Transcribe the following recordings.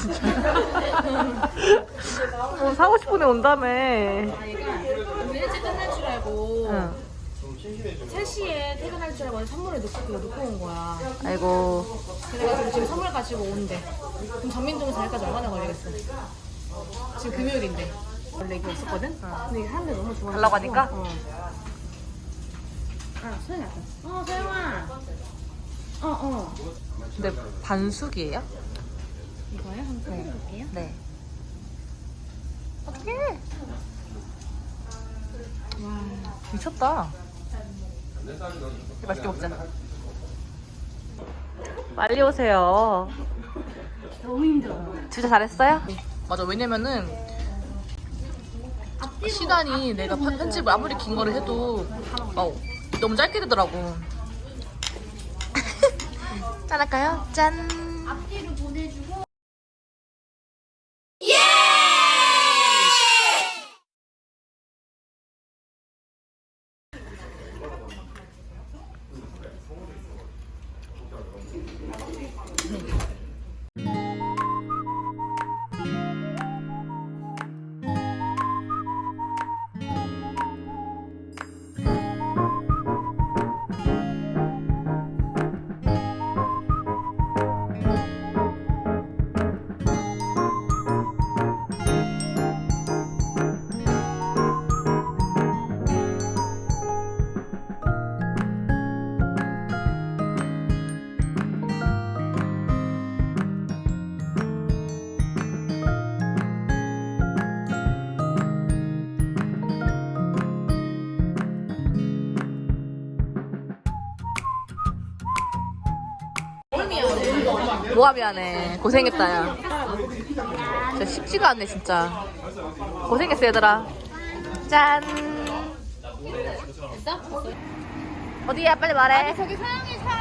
진짜. 사고 싶은 애 온다며. 일찍 끝날 줄 알고 3시에 퇴근할 줄 알고 선물을 놓고 놓고 온 거야. 아이고. 내가 지금 선물 가지고 온대. 그럼 전민동에서 여기까지 얼마나 걸리겠어? 지금 금요일인데. 원래 이게 없었거든? 어. 근데 이게 사람들 너무 좋아. 달라고 하니까? 어. 아, 소영이 왔다. 어, 소영아. 어, 어. 근데 반숙이에요? 이거요? 한번 뜯어볼게요 네. 어떡해. 와 미쳤다. 맛있게 먹자. 빨리 오세요. 너무 힘들어 진짜 잘했어요? 맞아, 왜냐면은 시간이 내가 편- 편집을 아무리 긴 거를 해도 막 너무 짧게 되더라고. 짠할까요? 짠. 뭐가 미안해. 고생했다, 야. 진짜 쉽지가 않네, 진짜. 고생했어, 얘들아. 짠. 어디야? 빨리 말해. 저기 소영이 차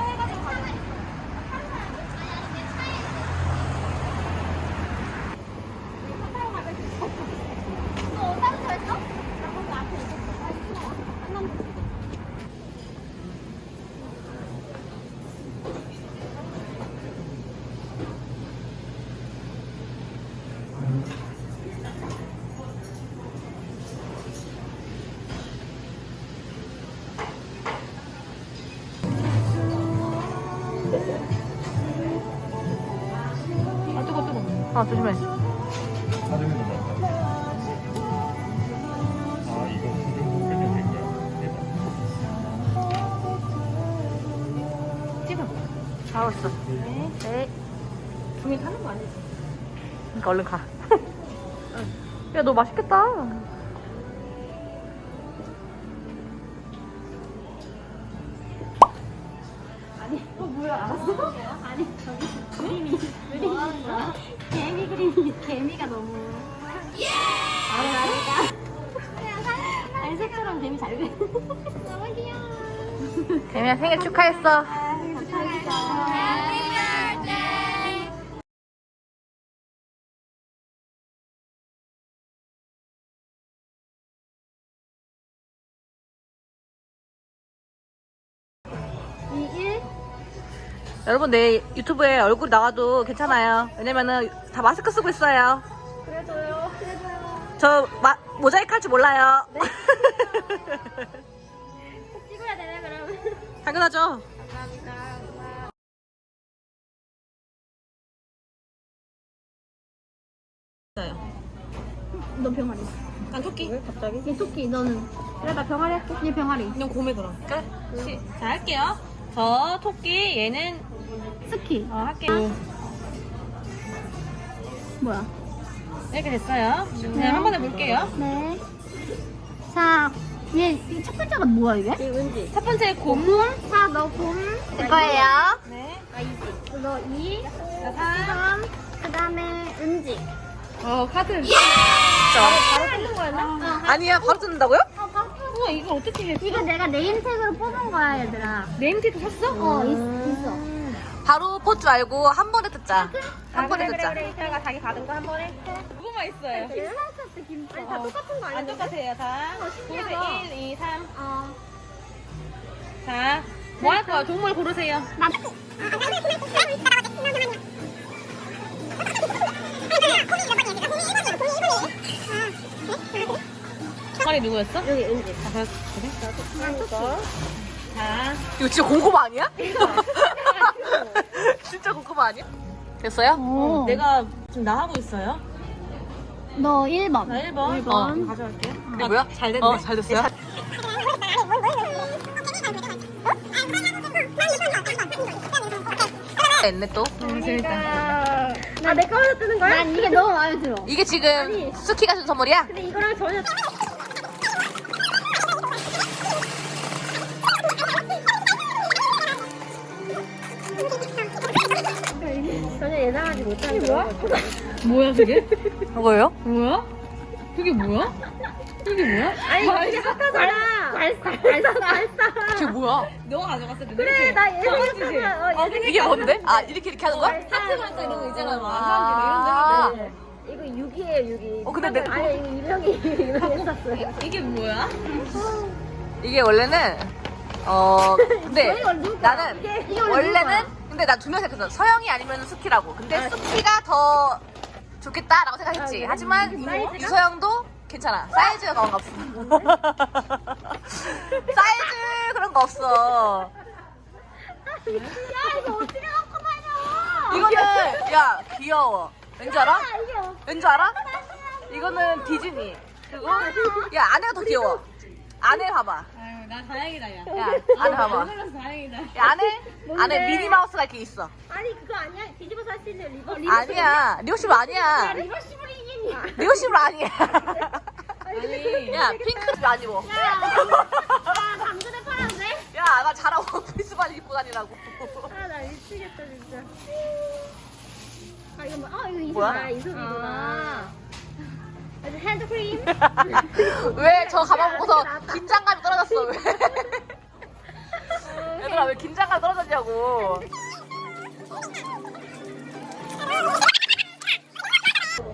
아, 조심해. 찍어 잘하고 있어. 네. 종이 타는 거 아니지? 그러니까 얼른 가. 야, 너 맛있겠다. 알았어? 아니 저기 그림이 그림이 개미 그림이 개미가 너무 알았어? 아니 색처럼 개미 잘 그려 너무 귀여워 대미야 생일 축하했어. 감사합니다 여러분 내 유튜브에 얼굴 나와도 괜찮아요. 왜냐면은 다 마스크 쓰고 있어요. 그래줘요 그래줘요 저 마, 모자이크 할 줄 몰라요. 꼭 찍어야 되네 그럼 당연하죠. 감사합니다 너 병아리 난 토끼. 왜 갑자기? 얘 토끼 너는 그래 나 병아리 할게 얘 병아리 그냥 곰에 그럼. 그래. 시, 자 할게요. 저 토끼 얘는 스키 어, 할게요. 뭐야 이렇게 됐어요. 그냥 한 번에 볼게요. 네. 자, 얘첫 글자가 뭐야 이게? 첫 번째 곰. 곰. 자, 너 곰. 될 거예요. 네. 너 이. 자, 삼. 삼. 그다음에 은지. 어 카드. 진짜. 바로 뽑는 거였나? 아니야 바로 뜯는다고요? 어. 우와 이걸 어떻게 해? 이거 내가 네임택으로 뽑은 거야, 얘들아. 네임티도 샀어? 어, 있, 있어. 바로 포즈 알고 한 번에 뜯자. 한 번에 뜯자. 이따가 자기 받은 거 한 번에. 그거만 있어요. 헬라이트 김치. 아니, 다 똑같은 거안 아니야? 똑같아요 다. 어, 신기하다. 보세요. 1, 2, 3. 어. 자, 뭐 할 거야? 동물 고르세요. 나. 팔이 누구였어? 여기 은지. 이거 진짜 공고마 아니야? 진짜 공고마 아니야? 됐어요? 어. 내가 지금 나 하고 있어요. 너 1번. 나 1번. 번. 가져갈게. 이게 뭐야? 잘 됐네. 어, 잘 됐어요? 됐네 또. 재밌다. 아, 내 거에서 뜨는 거야? 난 이게 너무 마음에 들어. 이게 지금 수키가 준 선물이야? 근데 이거랑 전혀 전혀 예상하지 못한 그런 거죠. 뭐야 그게? 뭐예요? 뭐야? 그게 뭐야? 그게 뭐야? 아니, 이게 핫하잖아. 발사, 발사, 발사. 그게 뭐야? 너가 가져갔을 때. 그래, 나? 예상했잖아. 어, 예상했잖아. 이게 뭔데? 아 이렇게 이렇게 하는 거야? 하트 발사 이런 거 있잖아. 막 아. 사람들이 이거 6이에요, 6이. 어, 근데 내- 아니, 이거 유명이 유명했었어요. 이런 데. 이게 뭐야? 이게 원래는 어 근데? 나는 이게- 이게 원래 원래는 누가? 근데 나두명 생각했어 서영이 아니면 수키라고. 근데 수키가 더 좋겠다라고 생각했지. 아, 그래? 하지만 이 사이즈가? 유서영도 괜찮아. 사이즈가 그런 거 없어. 사이즈 그런 거 없어. 야, 이거 어떻게 갖고 다녀? 이거는 야 귀여워. 왠지 알아? 아, 왠지 알아? 이거는 디즈니. 그리고 야 안에가 더 귀여워 안에 봐봐 아유 나 다행이다 야. 야 안에 봐봐 다행이다. 야, 안에 뭔데? 안에 미니 마우스가 이렇게 있어 아니, 그거 아니야? 뒤집어서 할 수 있는 리버. 아니야 리오시브 아니야 리버시블이 이겠니? 리오시브 아니야 아니. 야 핑크도 안 입어 야, 당근에 팔았네? 야 나 잘하고 피스만 입고 다니라고 아, 나 미치겠다, 진짜. 아, 이거 뭐, 아, 이거 이소리. 뭐야? 아, 이소리구나. 핸드크림? 왜 저 가방 보고서 긴장감이 떨어졌어 왜 얘들아 왜 긴장감이 떨어졌냐고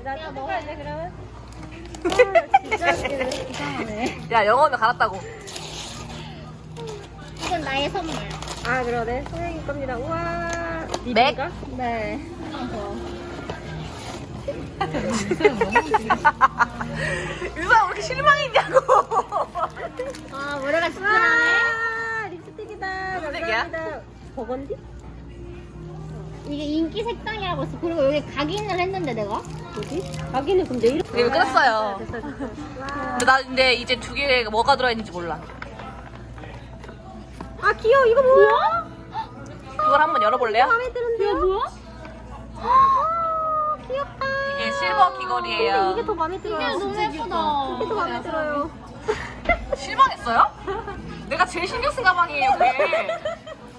나 먹어야 돼, 그러면? 아, 진짜 웃기네. 이상하네. 야 영어는 갈았다고 이건 나의 선물. 아, 그러네. 소영이 겁니다. 우와. 맥? 네. 유서야 왜 이렇게 실망했냐고 아, 머리가 진짜. 립스틱이다. 무색이야? 감사합니다. 버건디? 이게 인기 색상이라고 했어. 그리고 여기 각인을 했는데 내가. 뭐지? 각인을 근데 이렇게. 이거 끊었어요 됐어, 됐어. 근데 나 근데 이제 두 개 뭐가 들어있는지 몰라 아, 귀여워. 이거 뭐야? 그걸 한번 열어볼래요? 마음에 드는데. 이거 뭐야? 아, 귀엽다. 이게 실버 귀걸이에요 근데 이게 더 마음에 들어요. 이게 너무 예쁘다. 이게 더 마음에 들어요. 실망했어요? 내가 제일 신경 쓴 가방이에요 그게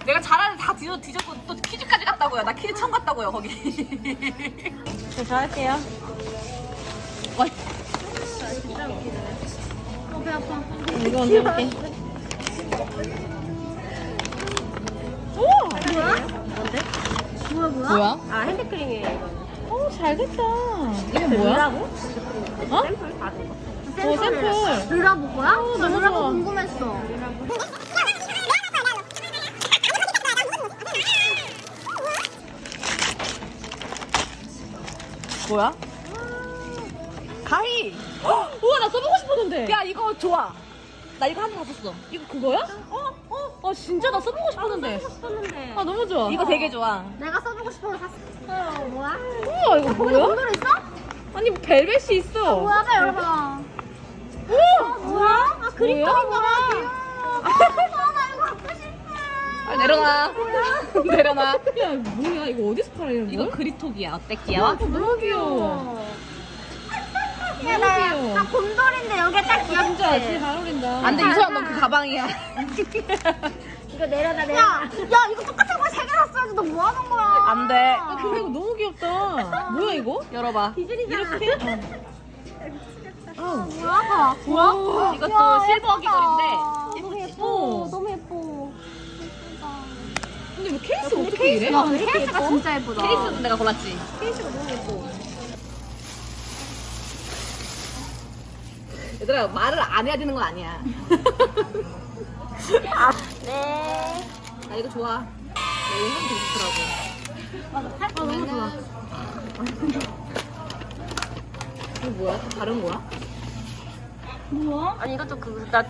내가 잘하는 다 뒤져, 뒤졌고 또 퀴즈까지 갔다고요 나 퀴즈 처음 갔다고요 거기 저 할게요. 어, 배 아파. 이거 먼저 해볼게. 뭐야, 뭐야? 뭐야? 아, 핸드크림이에요, 이거. 어, 잘 됐다. 이게 뭐야? 어? 샘플 받은 거. 어, 샘플. 르라보 거야? 어, 나 너무 르라보 좋아. 궁금했어. 뭐야? 가희 우와, 나 써보고 싶었는데. 야 이거 좋아 나 이거 한번 봤었어 이거 그거야? 어? 어? 아, 진짜 나 써보고 싶었는데. 썼는데. 아, 너무 좋아. 이거 되게 좋아 내가 써보고 싶어서 샀어. 어, 뭐야? 우와, 이거 거기 뭐야? 돈으로 있어? 아니, 벨벳이 있어. 뭐야. 우와! 뭐야? 아, 그립톡인가 봐. 뭐야? 귀여워. 아, 나 이거 갖고 싶어. 아 내려놔 내려놔 야, 뭐야? 이거 어디서 팔아, 이런 이거 거? 그립톡이야 어때 귀여워? 너무 귀여워. 나, 곰돌인데 여기에 딱 진짜 제일 귀엽지? 잘 어울린다. 안돼 유서야 넌그 가방이야 이거 내려놔, 내려. 야, 야, 이거 똑같은 거 세 개 샀어야지. 너 뭐 하는 거야? 안돼 아, 근데 이거 너무 귀엽다. 뭐야, 이거? 열어봐 디즈니잖아. 이렇게? 어, 뭐야? 우와. 이것도 야, 실버. 귀걸인데 너무? 예뻐. 너무 예뻐. 근데 뭐 케이스 어떻게 이래? 야, 케이스가 진짜 예쁘다. 케이스도 내가 골랐지 케이스가 너무 예뻐. 얘들아 말을 안 해야 되는 건 아니야 네. 나 이거 좋아 나 이거 향 되게 좋더라고 맞아, 팔 너무 좋아. 이거 뭐야? 또 다른 거야? 뭐야? 아니 이것도 그나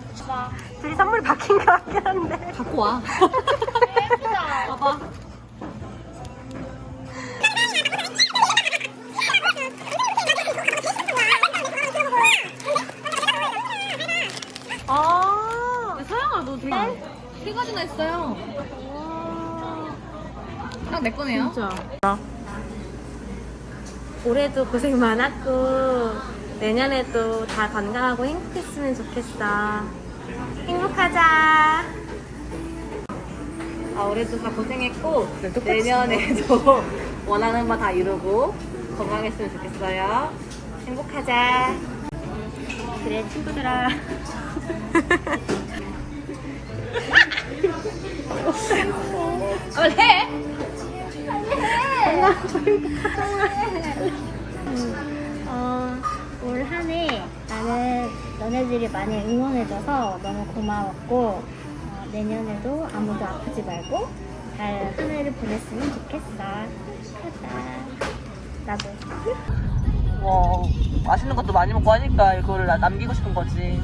둘이 선물이 바뀐 것 같긴 한데. 갖고 와. 봐봐. 가지나 했어요. 딱 내 거네요. 진짜. 올해도 고생 많았고 내년에도 다 건강하고 행복했으면 좋겠어. 행복하자. 아, 올해도 다 고생했고 내년에도 원하는 바 다 이루고 건강했으면 좋겠어요. 행복하자. 그래 친구들아. 아, 해. 어, 올 한해 나는 너네들이 많이 응원해줘서 너무 고마웠고 어, 내년에도 아무도 아프지 말고 잘 한 해를 보냈으면 좋겠어. 가자. 나도. 와 맛있는 것도 많이 먹고 하니까 이거를 나- 남기고 싶은 거지.